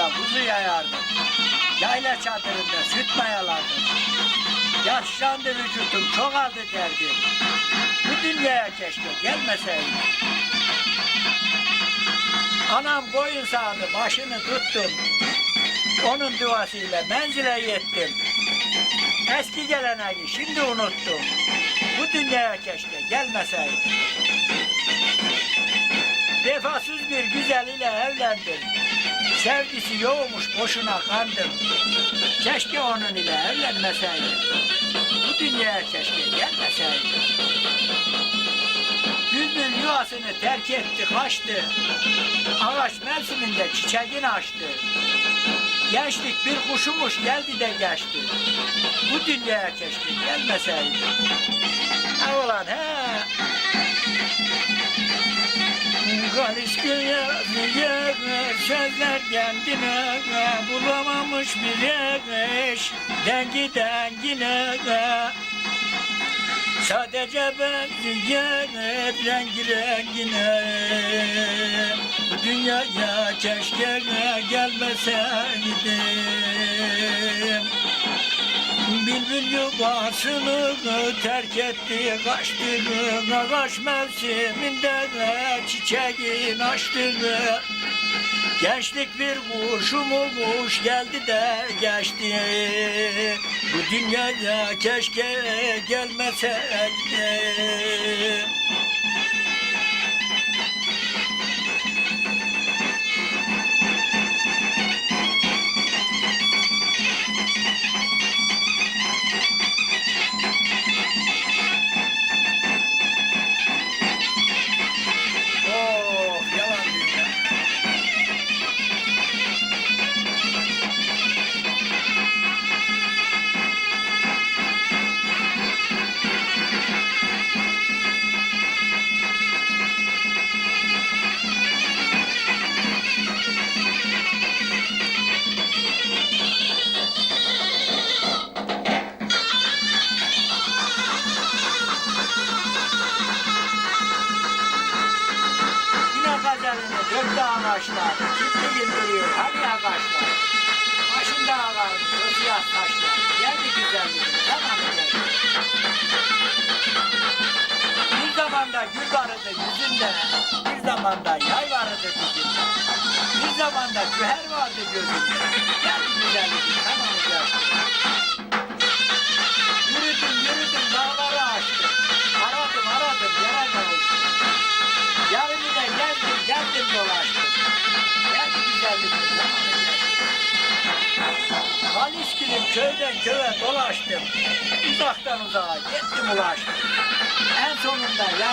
yamacında kuzu yayardım. Yayla çadırında süt mayalardım. Yaşlandı vücudum, çoğaldı derdim. Bu dünyaya keşke gelmeseydim. Anam koyun sağdı, başını tuttum. Onun duasıyla menzile yettim. Eski geleneği şimdi unuttum. Bu dünyaya keşke gelmeseydim. Vefasız bir güzel ile evlendim. Sevgisi yoğmuş boşuna kandım. Keşke onun ile evlenmeseydim. Bu dünyaya keşke gelmeseydim. Bülbül yuvasını terk etti kaçtı. Ağaç mevsiminde çiçeğini açtı. Gençlik bir kuşumuş geldi de geçti. Bu dünyaya keşke gelmeseydim. Ha ulan he. Kalis yazıyor sözler kendine bulamamış bir eş dengi dengine sadece benziyor rengi rengine. Bu dünyaya keşke gelmeseydim Bülbül yuvasını terk etti kaçtı Ağaç mevsiminde çiçeğin açtı Gençlik bir kuşumuş geldi de geçti. Bu dünyaya keşke gelmeseydi ağaçlar, çiftli güldürüyor hani ağaçlar. Başında ağarmış o siyah taşlar, geldi güzelliğin zamanı geldi. Bir zamanda gül vardı yüzünde, bir zamanda yay vardı dizinde. Bir zamanda güher vardı gözünde, geldi güzelliğin zamanı geldi. Yürüdüm yürüdüm dağları Haliskil'in köyden köye dolaştım. Uzaktan uzağa gittim ulaştım. En sonunda ya,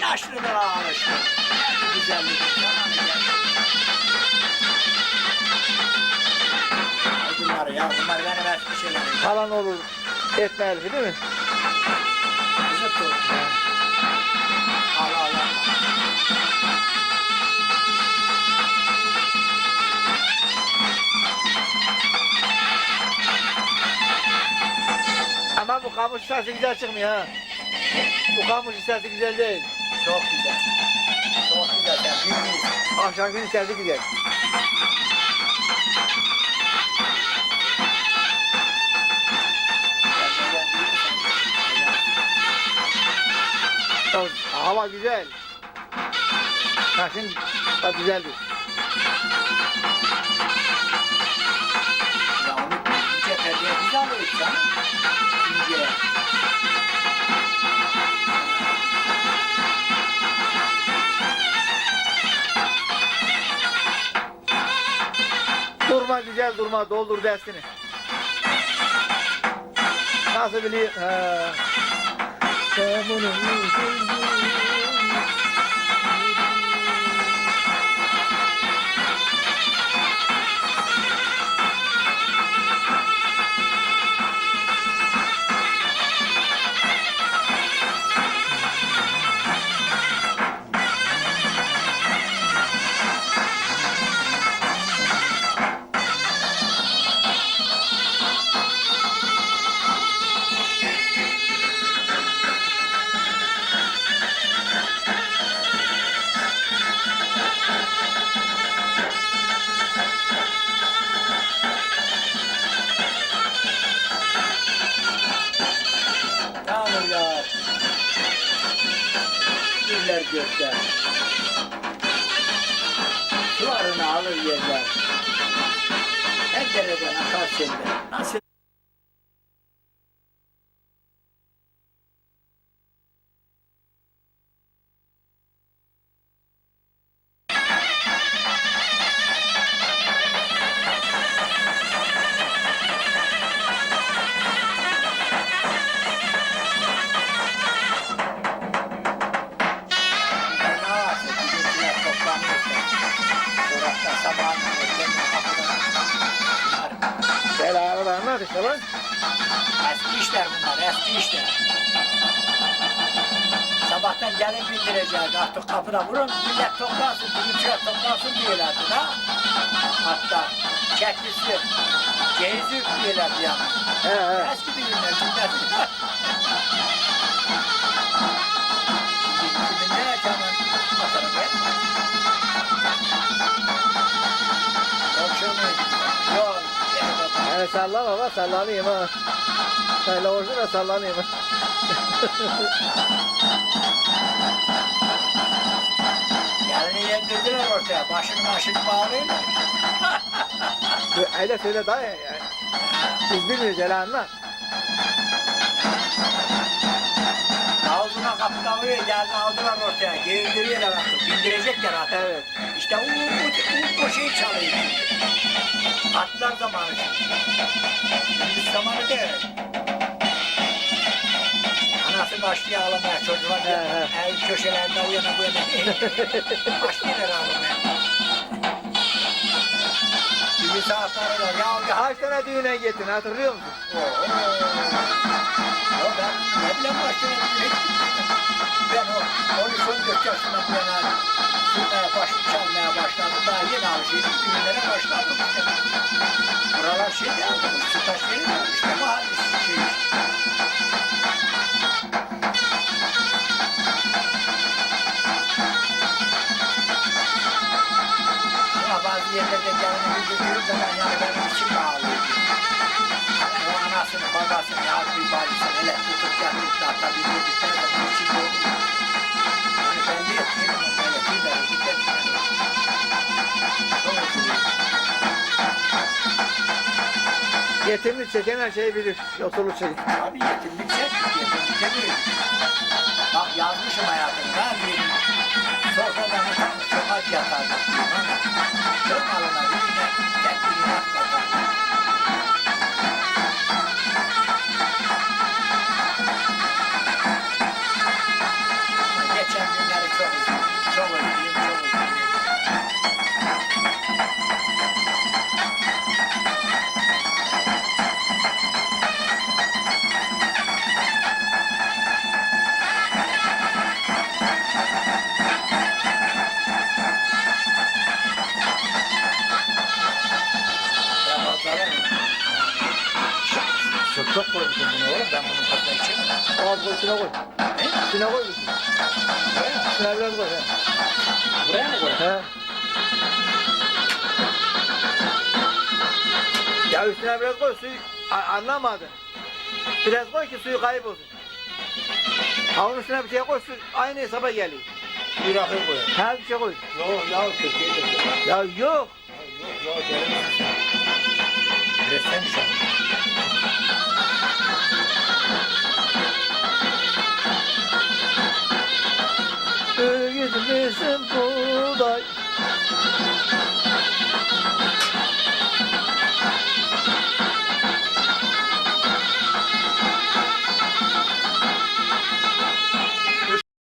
yaşlılara alıştım. Geldi güzellik Bunlar ya, bunlar benim eski şeylerim. Kalan olur etme herifi değil mi? Tut. Allah Allah. Bu kamış sesi güzel çıkmıyor ha. Bu kamış sesi güzel değil. Çok güzel. Çok güzel. Büyük bir Akşam günü sesi güzel. Hava güzel. Ha şimdi bak güzeldi. Ya onu Durma güzel durma doldur dersini. Nasıl biliyor? Ha. Gökte. Sularını alır yerler. Her dereden akar seller. Nasıl Eski işler bunlar, eski işler. Sabahtan gelin bildireceğiz artık kapıda vurun, millet toplansın, bizimkiler toplansın diyorlardı da. Hatta çeklisi, cehizi diyorlardı yani. He he. Eski düğünler, günler. baba. Yani salla baba sallanayım ha. Salla olsun da sallanayım. Gelini yendirdiler ortaya. Başını başını bağlıyorlar. Öyle söyle daha ya. Biz bilmiyoruz hele anlat. Ağzına kapıda vuruyor. Gelini aldılar ortaya. Gevdiriyorlar artık. Bindirecekler artık. Evet. İşte o, o, o şeyi çalıyor. Atlar zamanı. Gündüz zamanı değil. Anası başlıyor ağlamaya. Çocuklar He, yanında, ev köşelerinde o yana bu yana. Başlıyorlar ağlamaya. Var. Ya Kaç tane düğüne gittin hatırlıyor musun? Ya ben ne bileyim başladım. Ben o 13-14 yaşında bu yana sürmeye baş, çalmaya başladım. Daha yeni alışıyordum. Düğünlere başladım işte. Buralar şey yaptım. Şu taş yeri de işte mahallesi. Ama bazı yerlerde gelini bildirdiğim zaman yani benim içim ağlıyor. Hani o anasını babasını ya bir bacısını hele tutup yatıp da atabildirdikten zaman içim doldu. Yani ben de yapıyorum böyle tüyleri diken diken. Çok üzülüyorum. Yetimlik çeken her şeyi bilir. Yoksulluk çeken. Abi yetimlik çek, yetimlik demiyorum. Bak yazmışım hayatımda bir sofradan utanmış çok aç ama çok malına birine tek birine atmadan. Koymuşum bunu oğlum ben bunun tadına içemem. Az koy içine koy. Ne? İçine koy. bir. Buraya mı? İçine biraz koy. He. Buraya mı koyayım? He. Ya üstüne biraz koy suyu anlamadın. Biraz koy ki suyu kaybolsun. Ha onun üstüne bir şey koy su aynı hesaba geliyor. Bir rakı koyayım. Her bir şey koy. Yok ya köşeye de yok. Ya yok. Yok yok deli misin sen? Üretsen